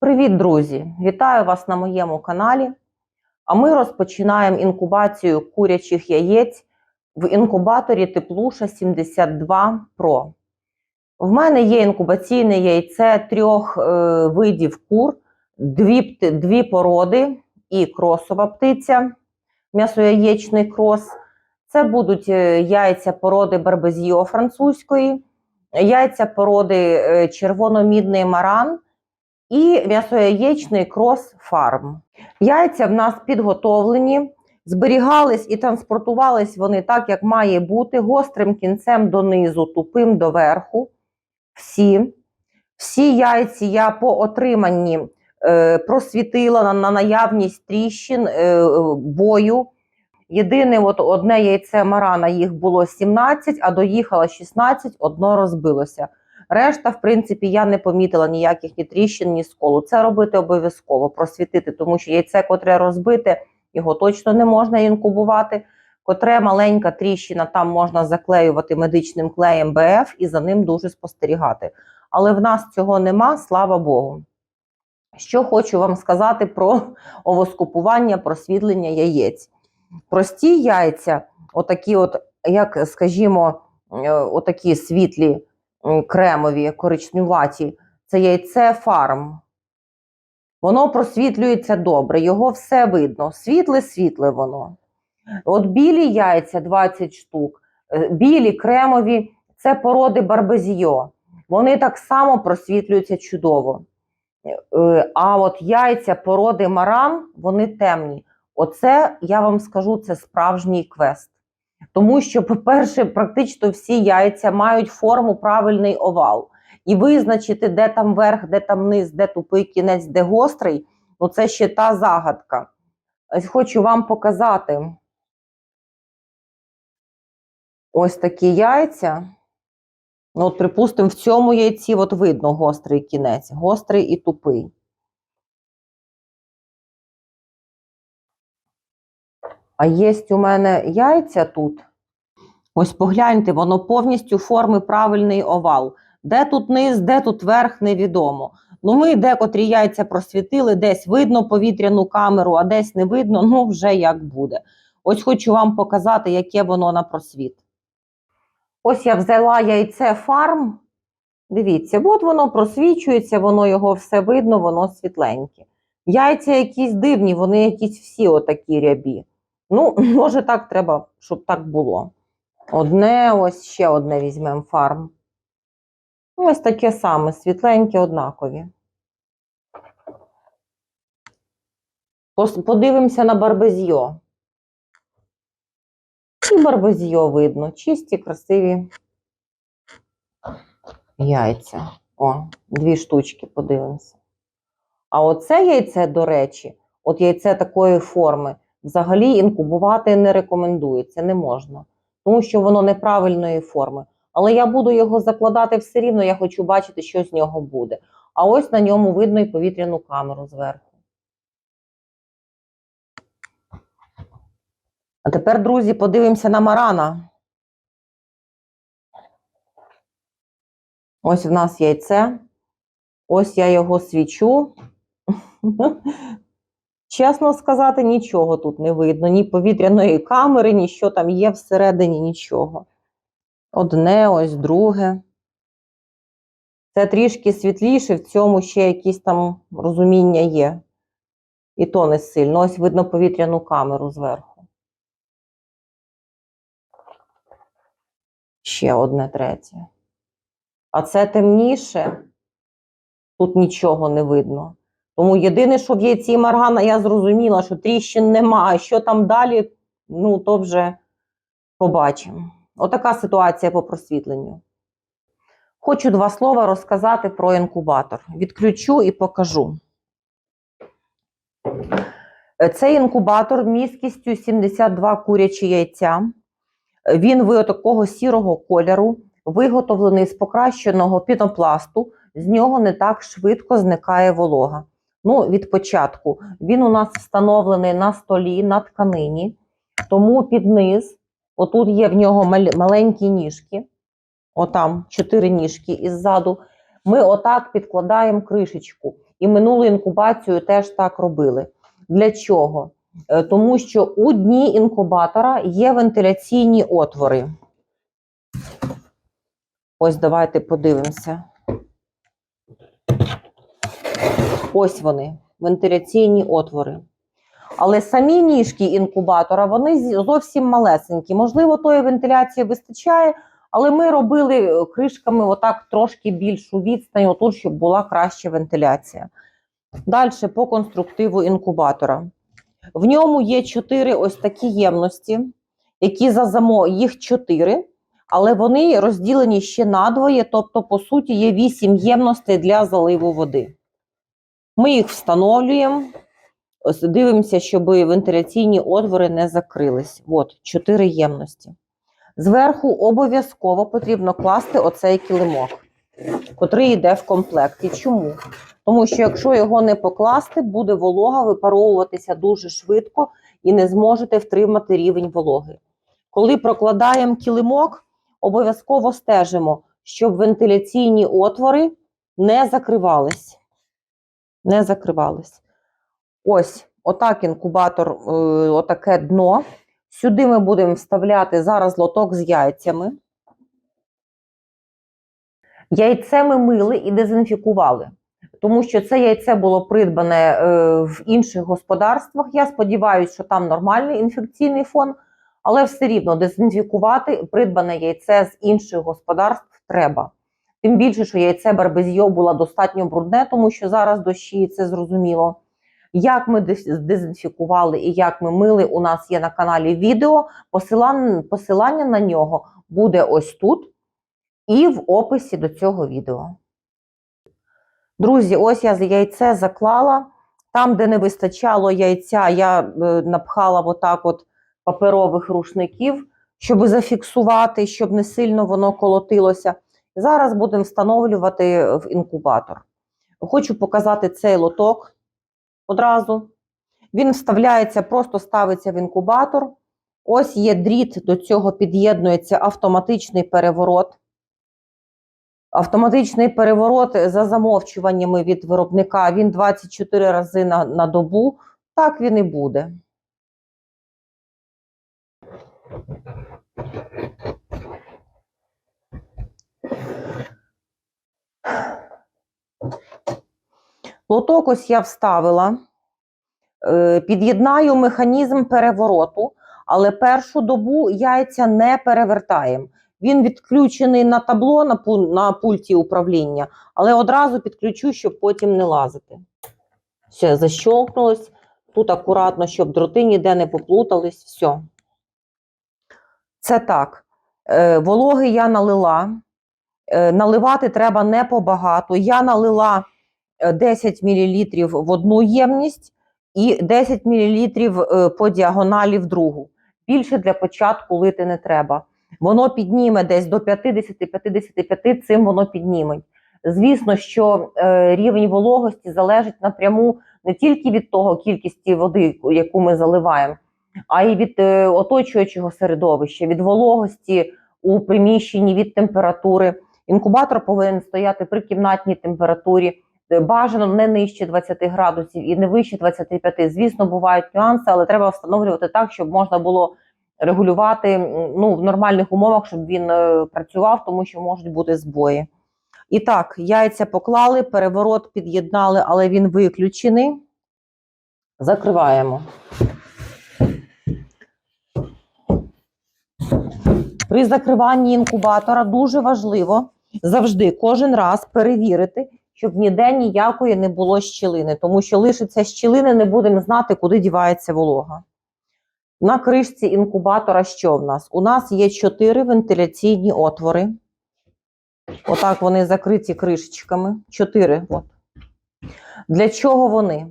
Привіт, друзі! Вітаю вас на моєму каналі. А ми розпочинаємо інкубацію курячих яєць в інкубаторі Теплуша 72 Pro. В мене є інкубаційне яйце трьох е, видів кур, дві, дві породи і кросова птиця, м'ясояєчний крос. Це будуть е, яйця породи барбезіо французької, яйця породи е, червономідний маран і м'ясояєчний крос фарм. Яйця в нас підготовлені, зберігались і транспортувались вони так, як має бути, гострим кінцем донизу, тупим доверху. Всі. Всі яйці я по отриманні е, просвітила на, на наявність тріщин, е, бою. Єдине, от одне яйце марана їх було 17, а доїхало 16, одно розбилося. Решта, в принципі, я не помітила ніяких ні тріщин, ні сколу. Це робити обов'язково, просвітити, тому що яйце, котре розбите, його точно не можна інкубувати. Котре маленька тріщина, там можна заклеювати медичним клеєм БФ і за ним дуже спостерігати. Але в нас цього нема, слава Богу. Що хочу вам сказати про овоскупування, просвітлення яєць. Прості яйця, отакі, от, як скажімо, е, отакі світлі, кремові, коричневаті, це яйце фарм. Воно просвітлюється добре, його все видно. Світле-світле воно. От білі яйця 20 штук, е, білі кремові це породи барбезіо. Вони так само просвітлюються чудово. Е, А от яйця породи маран, вони темні. Оце я вам скажу, це справжній квест. Тому що, по-перше, практично всі яйця мають форму правильний овал. І визначити, де там верх, де там низ, де тупий кінець, де гострий, ну це ще та загадка. Хочу вам показати ось такі яйця. Ну, от, припустимо, в цьому яйці от видно гострий кінець, гострий і тупий. А є у мене яйця тут. Ось погляньте, воно повністю форми правильний овал. Де тут низ, де тут верх, невідомо. Ну, ми декотрі яйця просвітили, десь видно повітряну камеру, а десь не видно, ну вже як буде. Ось хочу вам показати, яке воно на просвіт. Ось я взяла яйце фарм. Дивіться, от воно просвічується, воно його все видно, воно світленьке. Яйця якісь дивні, вони якісь всі отакі рябі. Ну, може, так треба, щоб так було. Одне, ось ще одне візьмемо фарм. Ось таке саме, світленьке, однакові. Подивимося на барбезьо. І барбезьо видно. Чисті, красиві яйця. О, дві штучки подивимося. А оце яйце, до речі, от яйце такої форми, взагалі інкубувати не рекомендується, не можна. Тому що воно неправильної форми. Але я буду його закладати все рівно, я хочу бачити, що з нього буде. А ось на ньому видно і повітряну камеру зверху. А тепер, друзі, подивимося на Марана. Ось в нас яйце. Ось я його свічу. Чесно сказати, нічого тут не видно. Ні повітряної камери, ні що там є всередині, нічого. Одне, ось друге. Це трішки світліше, в цьому ще якісь там розуміння є. І то не сильно. Ось видно повітряну камеру зверху. Ще одне третє. А це темніше. Тут нічого не видно. Тому єдине, що в яйці маргана, я зрозуміла, що тріщин нема, а що там далі, ну то вже побачимо. Отака ситуація по просвітленню. Хочу два слова розказати про інкубатор. Відключу і покажу. Цей інкубатор місткістю 72 курячі яйця. Він такого сірого кольору, виготовлений з покращеного пінопласту. З нього не так швидко зникає волога. Ну, від початку він у нас встановлений на столі на тканині, тому під низ, отут є в нього маленькі ніжки, отам чотири ніжки іззаду. Ми отак підкладаємо кришечку. і минулу інкубацію теж так робили. Для чого? Е, Тому що у дні інкубатора є вентиляційні отвори. Ось давайте подивимося. Ось вони, вентиляційні отвори. Але самі ніжки інкубатора вони зовсім малесенькі. Можливо, тої вентиляції вистачає, але ми робили е, кришками отак трошки більшу відстань, отут, щоб була краща вентиляція. Далі по конструктиву інкубатора. В ньому є чотири ось такі ємності, які за замо... їх чотири, але вони розділені ще надвоє, тобто, по суті, є вісім ємностей для заливу води. Ми їх встановлюємо, дивимося, щоб вентиляційні отвори не закрились. От, чотири ємності. Зверху обов'язково потрібно класти оцей килимок, котрий йде в комплекті. Чому? Тому що якщо його не покласти, буде волога випаровуватися дуже швидко і не зможете втримати рівень вологи. Коли прокладаємо килимок, обов'язково стежимо, щоб вентиляційні отвори не закривались. Не закривались. Ось, отак інкубатор, е, отаке дно. Сюди ми будемо вставляти зараз лоток з яйцями. Яйце ми мили і дезінфікували, тому що це яйце було придбане е, в інших господарствах. Я сподіваюся, що там нормальний інфекційний фон, але все рівно дезінфікувати придбане яйце з інших господарств треба. Тим більше, що яйце барбезйо було достатньо брудне, тому що зараз дощі, це зрозуміло. Як ми дезінфікували і як ми мили, у нас є на каналі відео. Посилання, посилання на нього буде ось тут і в описі до цього відео. Друзі, ось я яйце заклала. Там, де не вистачало яйця, я е, напхала отак от паперових рушників, щоб зафіксувати, щоб не сильно воно колотилося. Зараз будемо встановлювати в інкубатор. Хочу показати цей лоток одразу. Він вставляється, просто ставиться в інкубатор. Ось є дріт, до цього під'єднується автоматичний переворот. Автоматичний переворот за замовчуваннями від виробника він 24 рази на, на добу. Так він і буде. Лоток ось я вставила. Е, Під'єднаю механізм перевороту, але першу добу яйця не перевертаємо. Він відключений на табло на, пу- на пульті управління, але одразу підключу, щоб потім не лазити. Все, защолкнулось. Тут акуратно, щоб дроти ніде не поплутались. Все. Це так. Е, вологи я налила. Е, наливати треба не побагато. Я налила 10 мл в одну ємність і 10 мл по діагоналі в другу. Більше для початку лити не треба. Воно підніме десь до 50-55, цим воно підніме. Звісно, що е, рівень вологості залежить напряму не тільки від того кількості води, яку ми заливаємо, а й від е, оточуючого середовища, від вологості у приміщенні, від температури. Інкубатор повинен стояти при кімнатній температурі, е, бажано не нижче 20 градусів і не вище 25. Звісно, бувають нюанси, але треба встановлювати так, щоб можна було регулювати ну, в нормальних умовах, щоб він е, працював, тому що можуть бути збої. І так, яйця поклали, переворот під'єднали, але він виключений. Закриваємо. При закриванні інкубатора дуже важливо завжди кожен раз перевірити, щоб ніде ніякої не було щілини, тому що лишиться щілини, не будемо знати, куди дівається волога. На кришці інкубатора що в нас? У нас є чотири вентиляційні отвори. Отак вони закриті кришечками. Чотири. От. Для чого вони?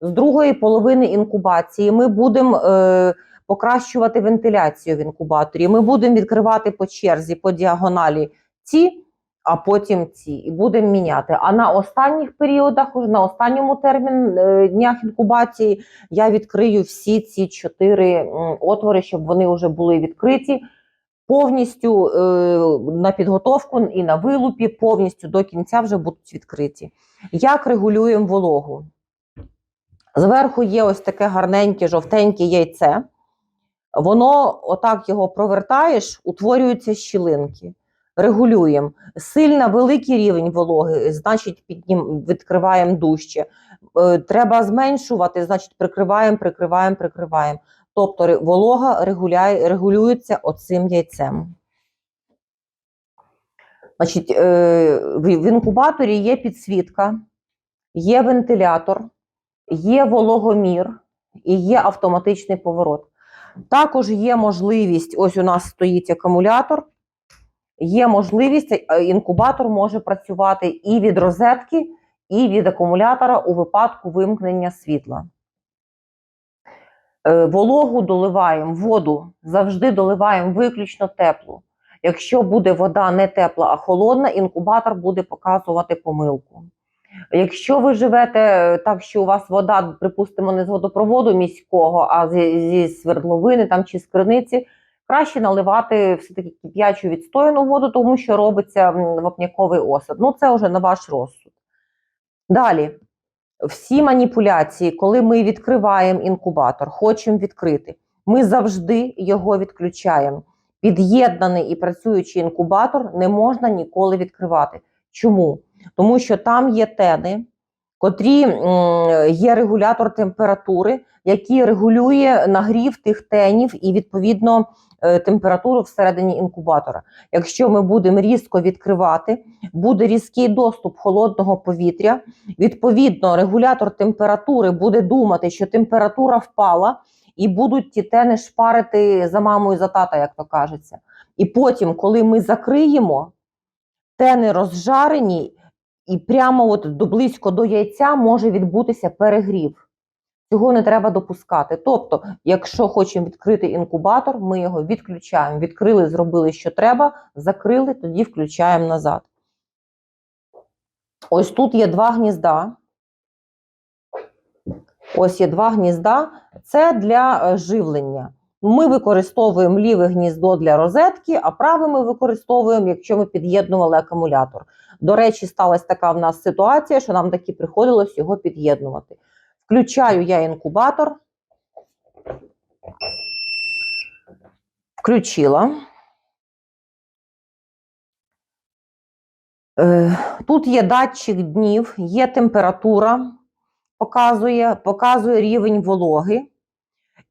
З другої половини інкубації ми будемо е, покращувати вентиляцію в інкубаторі. Ми будемо відкривати по черзі, по діагоналі ці, а потім ці. І будемо міняти. А на останніх періодах, на останньому термін е, днях інкубації, я відкрию всі ці чотири отвори, щоб вони вже були відкриті. повністю е, на підготовку і на вилупі, повністю до кінця вже будуть відкриті. Як регулюємо вологу? Зверху є ось таке гарненьке жовтеньке яйце. Воно, отак його провертаєш, утворюються щілинки. Регулюємо. Сильно великий рівень вологи, значить, піднім, відкриваємо дужче. Е, Треба зменшувати, значить, прикриваємо, прикриваємо, прикриваємо. Тобто волога регуляє, регулюється оцим яйцем. Значить, е, в інкубаторі є підсвітка, є вентилятор, є вологомір і є автоматичний поворот. Також є можливість, ось у нас стоїть акумулятор, є можливість, е, інкубатор може працювати і від розетки, і від акумулятора у випадку вимкнення світла. Е, Вологу доливаємо, воду завжди доливаємо виключно теплу. Якщо буде вода не тепла, а холодна, інкубатор буде показувати помилку. Якщо ви живете е, так, що у вас вода, припустимо, не з водопроводу міського, а зі, зі свердловини там, чи з криниці, краще наливати все-таки кип'ячу відстояну воду, тому що робиться вапняковий осад. Ну, це вже на ваш розсуд. Далі, всі маніпуляції, коли ми відкриваємо інкубатор, хочемо відкрити, ми завжди його відключаємо. Під'єднаний і працюючий інкубатор не можна ніколи відкривати. Чому? Тому що там є тени, котрі є регулятор температури, який регулює нагрів тих тенів і відповідно температуру всередині інкубатора. Якщо ми будемо різко відкривати, буде різкий доступ холодного повітря. Відповідно, регулятор температури буде думати, що температура впала, і будуть ті тени шпарити за мамою за тата, як то кажеться. І потім, коли ми закриємо, тени розжарені, і прямо от до близько до яйця може відбутися перегрів. Цього не треба допускати. Тобто, якщо хочемо відкрити інкубатор, ми його відключаємо. Відкрили, зробили, що треба, закрили, тоді включаємо назад. Ось тут є два гнізда. Ось є два гнізда. Це для е, живлення. Ми використовуємо ліве гніздо для розетки, а праве ми використовуємо, якщо ми під'єднували акумулятор. До речі, сталася така в нас ситуація, що нам таки приходилось його під'єднувати. Включаю я інкубатор. Включила. Е, Тут є датчик днів, є температура, показує, показує рівень вологи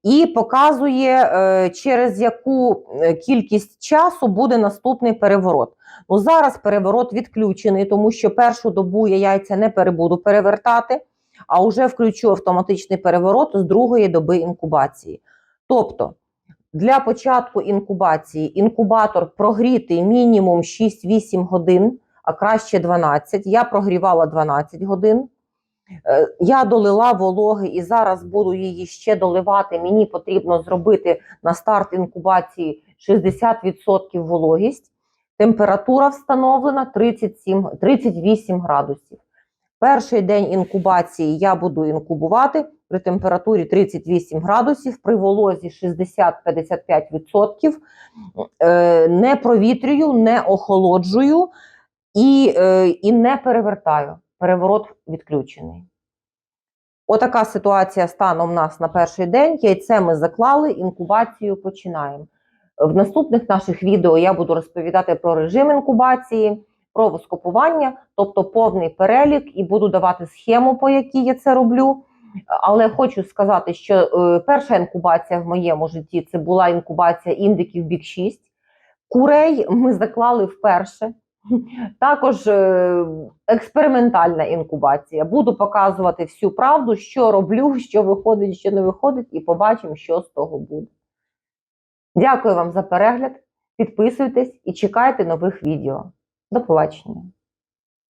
і показує, е, через яку е, кількість часу буде наступний переворот. Ну, зараз переворот відключений, тому що першу добу я яйця не перебуду перевертати, а вже включу автоматичний переворот з другої доби інкубації. Тобто, для початку інкубації інкубатор прогрітий мінімум 6-8 годин, а краще 12. Я прогрівала 12 годин. Е, Я долила вологи і зараз буду її ще доливати. Мені потрібно зробити на старт інкубації 60% вологість. Температура встановлена 37, 38 градусів. Перший день інкубації я буду інкубувати при температурі 38 градусів, при волозі 60-55%. Е, Не провітрюю, не охолоджую і, е, і не перевертаю. Переворот відключений. Отака ситуація станом у нас на перший день. Яйце ми заклали, інкубацію починаємо. В наступних наших відео я буду розповідати про режим інкубації, про воскопування, тобто повний перелік, і буду давати схему, по якій я це роблю. Але хочу сказати, що е, перша інкубація в моєму житті це була інкубація індиків бік 6. Курей ми заклали вперше. Також е, експериментальна інкубація. Буду показувати всю правду, що роблю, що виходить, що не виходить, і побачимо, що з того буде. Дякую вам за перегляд. Підписуйтесь і чекайте нових відео. До побачення!